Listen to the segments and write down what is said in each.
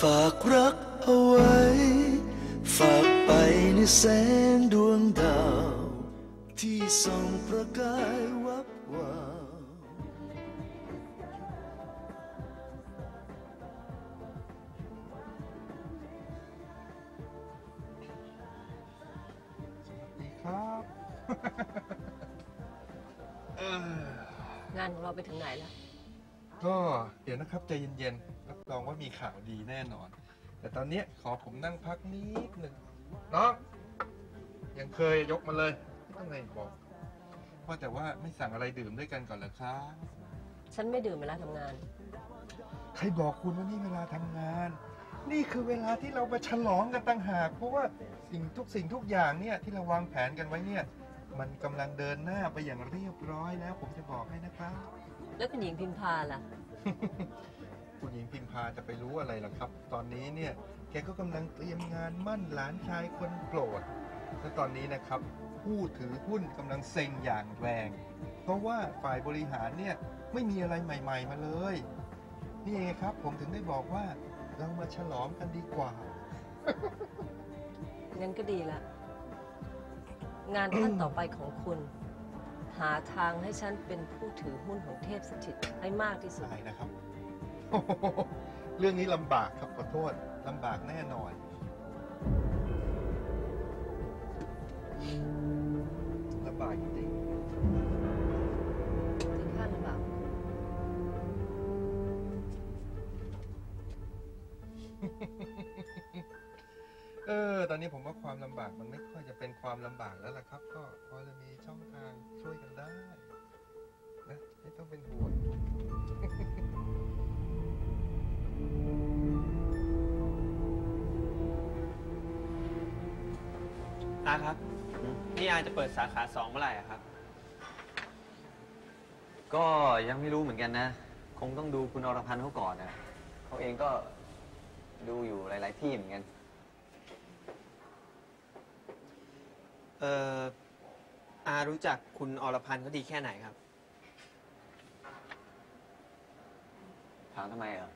ฝากรักเอาไว้ ฝากไปในแสงดวงดาว ที่ส่องประกายวับวาวดีครับเอองานของเราไปถึงไหนแล้ว ก็เดี๋ยวนะครับใจเย็นๆ รับรองว่ามีข่าวดีแน่นอน แต่ตอนเนี้ยขอผมนั่งพักนิดหนึ่งน้องยังเคยยกมาเลยไม่ต้องไงบอกว่าแต่ว่าไม่สั่งอะไรดื่มด้วยกันก่อนเหรอครับฉันไม่ดื่มเวลาทำงาน ใครบอกคุณว่านี่เวลาทำงาน นี่คือเวลาที่เรามาฉลองกันต่างหาก เพราะว่าสิ่งทุกสิ่งทุกอย่างเนี่ยที่เราวางแผนกันไว้เนี่ย มันกำลังเดินหน้าไปอย่างเรียบร้อยแล้ว ผมจะบอกให้นะครับ แล้วคุณหญิงพิมพาล่ะ คุณหญิงพิมพาจะไปรู้อะไรล่ะครับ ตอนนี้เนี่ยแกก็กำลังเตรียมงานมั่นหลานชายคนโปรดและตอนนี้นะครับ ผู้ถือหุ้นกำลังเซ็งอย่างแรง เพราะว่าฝ่ายบริหารเนี่ยไม่มีอะไรใหม่ ๆ มาเลย นี่เองครับผมถึงได้บอกว่าเรามาฉลองกันดีกว่า งั้นก็ดีละ งานขั้นต่อไปของคุณ หาทางให้ฉันเป็นผู้ถือหุ้นของเทพสถิตให้มากที่สุด อะไรนะครับโอ้โห เรื่องนี้ลำบากครับขอโทษลำบากแน่นอน ลำบากจริงถึงขั้นลำบากๆเออ ตอนนี้ผมว่าความลำบากมันไม่ค่อยจะเป็นความลำบากแล้วล่ะครับ ก็พอจะมีช่องทางช่วยกันได้นะไม่ต้องเป็นห่วง อาครับ นี่อาจะเปิดสาขาสองเมื่อไหร่อะครับ ก็ยังไม่รู้เหมือนกันนะ คงต้องดูคุณอรพันธ์เขาก่อนนะเขาเองก็ดูอยู่หลาย ๆ ที่เหมือนกัน เอ่อ อารู้จักคุณอรพันธ์เขาดีแค่ไหนครับ ถามทำไมเหรอ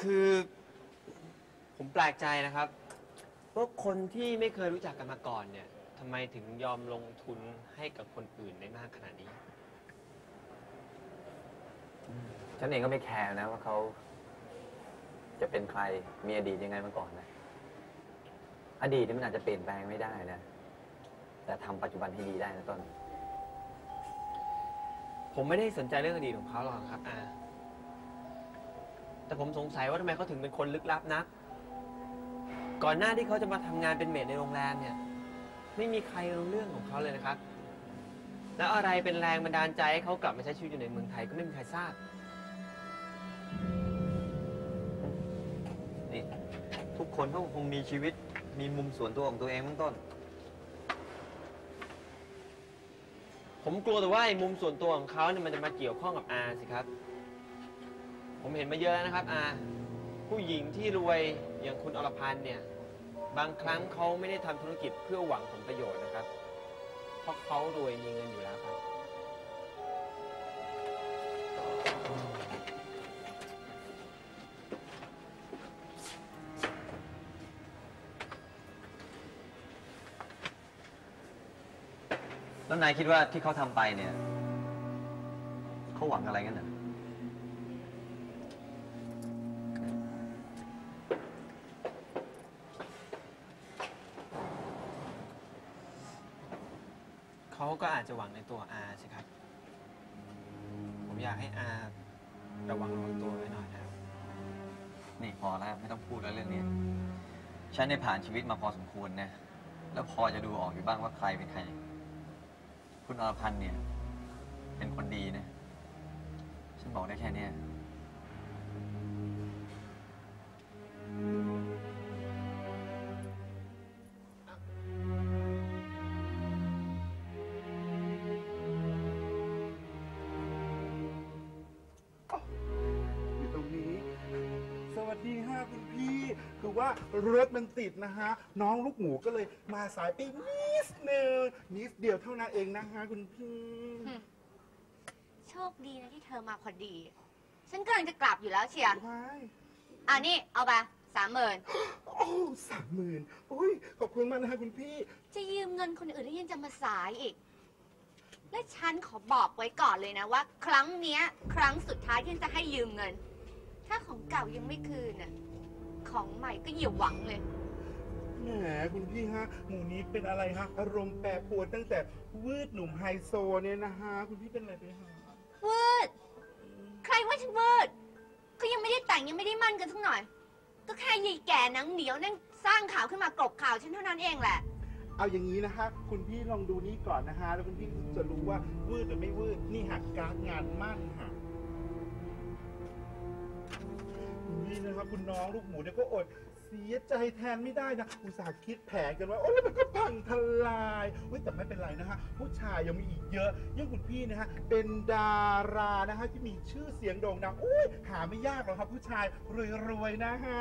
คือผมแปลกใจนะครับ ว่าคนที่ไม่เคยรู้จักกันมาก่อนเนี่ยทำไมถึงยอมลงทุนให้กับคนอื่นได้มากขนาดนี้ ฉันเองก็ไม่แคร์นะว่าเขาจะเป็นใครมีอดีตยังไงมาก่อนนะ อดีตนี่มันอาจจะเปลี่ยนแปลงไม่ได้นะ แต่ทำปัจจุบันให้ดีได้นะต้น ผมไม่ได้สนใจเรื่องอดีตของเขาหรอกครับอาแต่ผมสงสัยว่าทำไมเขาถึงเป็นคนลึกลับนัก ก่อนหน้าที่เขาจะมาทำงานเป็นเมดในโรงแรมเนี่ย ไม่มีใครรู้เรื่องของเขาเลยนะครับ แล้วอะไรเป็นแรงบันดาลใจให้เขากลับมาใช้ชีวิตอยู่ในเมืองไทยก็ไม่มีใครทราบนี่ทุกคนเขาคงมีชีวิตมีมุมส่วนตัวของตัวเองเบื้องต้น ผมกลัวแต่ว่าไอ้มุมส่วนตัวของเขาเนี่ยมันจะมาเกี่ยวข้องกับอาสิครับ ผมเห็นมาเยอะแล้วนะครับอา ผู้หญิงที่รวยอย่างคุณอรพันธ์เนี่ย บางครั้งเขาไม่ได้ทำธุรกิจเพื่อหวังผลประโยชน์นะครับ เพราะเขารวยมีเงินอยู่แล้วครับ แล้วนายคิดว่าที่เขาทำไปเนี่ย เขาหวังอะไรกันเหรอ ก็อาจจะหวังในตัวอาสิครับ ผมอยากให้อาระวังระวังตัวไว้หน่อยนะครับ นี่พอแล้วไม่ต้องพูดแล้วเรื่องนี้ ฉันได้ผ่านชีวิตมาพอสมควรนะ แล้วพอจะดูออกอยู่บ้างว่าใครเป็นใคร คุณอรพันธ์เนี่ย เป็นคนดีนะ ฉันบอกได้แค่เนี้ยอยู่ สวัสดีค่ะคุณพี่ คือว่ารถมันติดนะฮะ น้องลูกหมูก็เลยมาสายไปนิดนึงนิดเดียวเท่านั้นเองนะคะคุณพี่ โชคดีนะที่เธอมาพอดี ฉันกำลังจะกลับอยู่แล้วเชียร์ว้ายอ่านี่เอาไปสามหมื่นโอ้สามหมื่นโอ้ยขอบคุณมากนะคะคุณพี่ จะยืมเงินคนอื่นแล้วยังจะมาสายอีก และฉันขอบอกไว้ก่อนเลยนะว่า ครั้งเนี้ย ครั้งสุดท้ายที่ฉันจะให้ยืมเงิน ถ้าของเก่ายังไม่คืนน่ะ ของใหม่ก็อย่าหวังเลย แหมคุณพี่ฮะ หมูนี้เป็นอะไรฮะ อารมณ์แปรปรวนตั้งแต่วืดหนุ่มไฮโซเนี่ยนะฮะ คุณพี่เป็นอะไรไปฮะวืด ใครว่าฉันวืด ก็ยังไม่ได้แต่งยังไม่ได้มั่นกันสักหน่อย ก็แค่ยายแก่หนังเหนียวนั่นสร้างข่าวขึ้นมากลบข่าวฉันเท่านั้นเองแหละ เอาอย่างนี้นะคะคุณพี่ลองดูนี่ก่อนนะคะแล้วคุณพี่จะรู้ว่าวืดหรือไม่วืดนี่หักการดงานมั่นค่ะ นี่นะครับ คุณน้องลูกหมูเนี่ยก็อดเสียใจแทนไม่ได้นะอุตส่าห์คิดแผนกันว่าโอ้แล้วมันก็พังทลายเฮ้ยแต่ไม่เป็นไรนะฮะผู้ชายยังมีอีกเยอะอยังคุณพี่นะฮะเป็นดารานะฮะที่มีชื่อเสียงโด่งดังอุ้ยหาไม่ยากหรอกครับ ผู้ชายรวยๆนะฮะ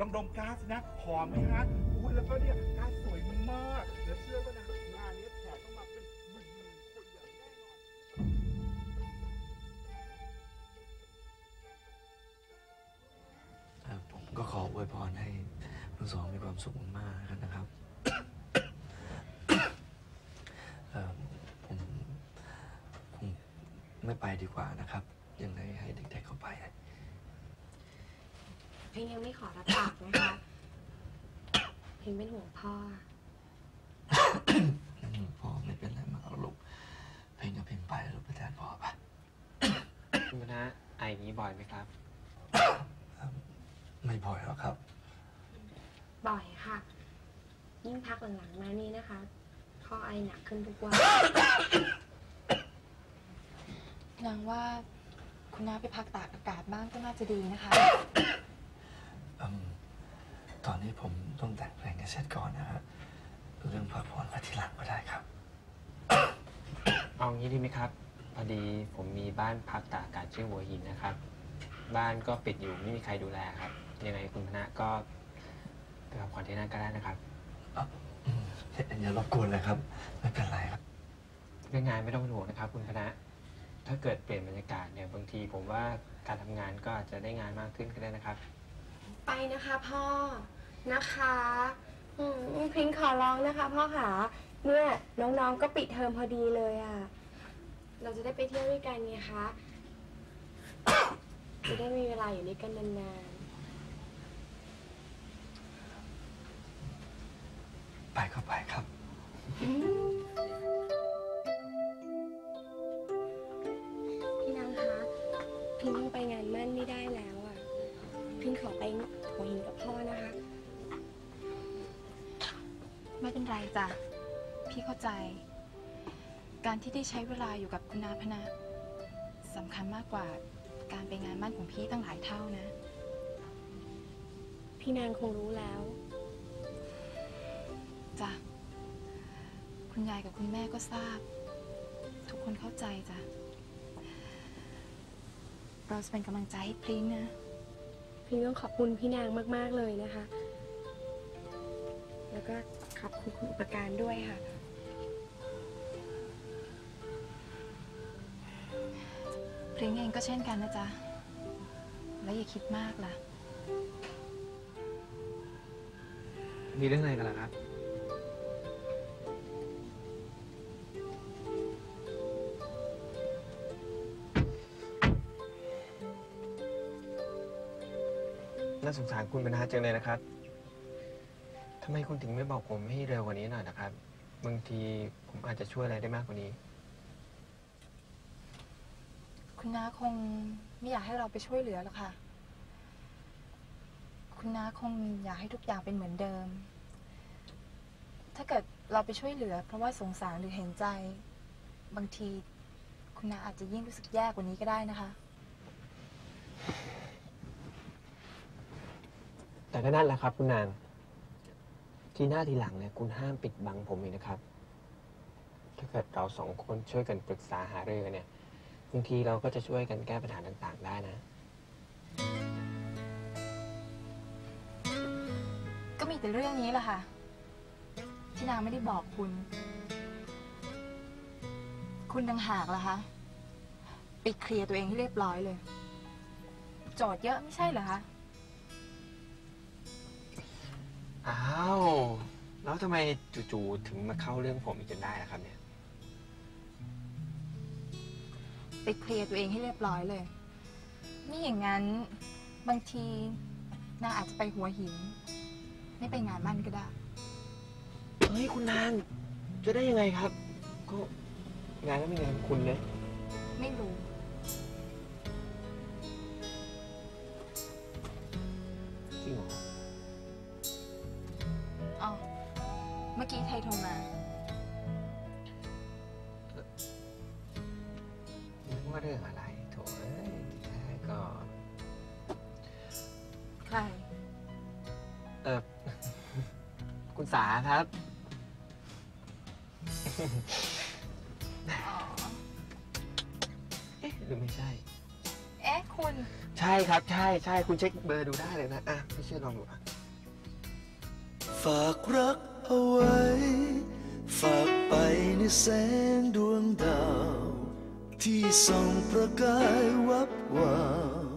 ลองดมก๊าซนะหอมไหมฮะอุ้ยแล้วก็เนี่ยก๊าซสวยมากเดี๋ยวเชื่อว่านะ ออวยพรให้ทั้งสองมีความสุขมากๆกันนะครับเอ่อผมผมไม่ไปดีกว่านะครับยังไงให้เด็กๆเขาไปนะเพลงยังไม่ขอรับปากนะคะเพลงเป็นห่วงพ่ออืมพ่อไม่เป็นไรมากหรอกลูกเพลงจะเพลงไปลูกไปแทนพ่อปะคุณพนะไออย่างนี้บ่อยไหมครับ ไม่บ่อยหรอกครับ บ่อยค่ะ ยิ่งพักหลังๆมานี่นะคะพ่อไอหนักขึ้นทุกวันนางว่าคุณน้าไปพักตากอากาศบ้างก็น่าจะดีนะคะ อืมตอนนี้ผมต้องแต่งเพลงให้เสร็จก่อนนะฮะเรื่องพักผ่อนไว้ทีหลังก็ได้ครับ เอางี้ดีไหมครับ พอดีผมมีบ้านพักตากอากาศชื่อหัวหินนะครับ บ้านก็ปิดอยู่ไม่มีใครดูแลครับ ยังไงคุณพนะก็ไปพักผ่อนที่นั่นก็ได้นะครับอืมอย่าอย่ารบกวนเลยครับ ไม่เป็นไรครับ เรื่องงานไม่ต้องเป็นห่วงนะครับ คุณคณะ ถ้าเกิดเปลี่ยนบรรยากาศเนี่ยบางทีผมว่าการทำงานก็อาจจะได้งานมากขึ้นก็ได้นะครับ ไปนะคะพ่อ นะคะอืมพิงขอร้องนะคะพ่อขาเนี่ยน้องๆก็ปิดเทอมพอดีเลยอะ่ะ เราจะได้ไปเที่ยวด้วยกันไงคะ จะได้มีเวลาอยู่ด้วยกันนาน ไปก็ไปครับๆพี่นางคะพิงต้องไปงานมั่นไม่ได้แล้วอะ่ะ พิงขอไปหัวหินกับพ่อนะคะ ไม่เป็นไรจ้ะ พี่เข้าใจ การที่ได้ใช้เวลาอยู่กับคุณนาพนะสำคัญมากกว่าการไปงานมั่นของพี่ตั้งหลายเท่านะ พี่นางคงรู้แล้ว จ้ะ คุณยายกับคุณแม่ก็ทราบ ทุกคนเข้าใจจ้ะ เราจะเป็นกำลังใจให้พริ้งนะพิงต้องขอบคุณพี่นางมาก ๆ เลยนะคะ แล้วก็ขอบคุณคุณอุปการด้วยค่ะ พริ้งเองก็เช่นกันนะจ๊ะ แล้วอย่าคิดมากล่ะ มีเรื่องอะไรกันล่ะครับาสงสารคุณเป็นฮาจังเลยนะครับทำไมคุณถึงไม่บอกผมให้เร็วกว่านี้หน่อยนะครับ บางทีผมอาจจะช่วยอะไรได้มากกว่านี้ คุณน้าคงไม่อยากให้เราไปช่วยเหลือหรอกค่ะ คุณน้าคงอยากให้ทุกอย่างเป็นเหมือนเดิม ถ้าเกิดเราไปช่วยเหลือ เพราะว่าสงสารหรือเห็นใจ บางที คุณน้าอาจจะยิ่งรู้สึกแย่กว่านี้ก็ได้นะคะ ก็นั่นแหละครับ คุณนาง ทีหน้าทีหลังเนี่ยคุณห้ามปิดบังผมอีกนะครับ ถ้าเกิดเราสองคนช่วยกันปรึกษาหารือกันเนี่ยบางทีเราก็จะช่วยกันแก้ปัญหาต่าง ๆ ได้นะ ก็มีแต่เรื่องนี้แหละค่ะ ที่นางไม่ได้บอกคุณ คุณดังหากล่ะคะไปเคลียร์ตัวเองให้เรียบร้อยเลย โจทย์เยอะไม่ใช่เหรอคะ อ้าว แล้วทำไมจู่ๆถึงมาเข้าเรื่องผมอีกจนได้ล่ะครับเนี่ย ไปเคลียร์ตัวเองให้เรียบร้อยเลย ไม่อย่างนั้นบางทีนางอาจจะไปหัวหิน ไม่ไปงานมั่นก็ได้ เฮ้ย คุณนางจะได้ยังไงครับ ก็งานก็ไม่งานคุณนะไม่รู้จริ มื่อกี้ใครโทรมา นึกว่าเรื่องอะไรโถเอ้ยแต่ก็ ใคร เออ คุณสาครับอ๋อเอ๊ะหรือไม่ใช่ เอ๊ะ คุณ ใช่ครับ ใช่ใช่คุณเช็คเบอร์ดูได้เลยนะ อะ ไม่เชื่อลองดูอะ ฝากรัก เอาไว้ ฝากไปในแสงดวงดาว ที่ส่องประกายวับวาว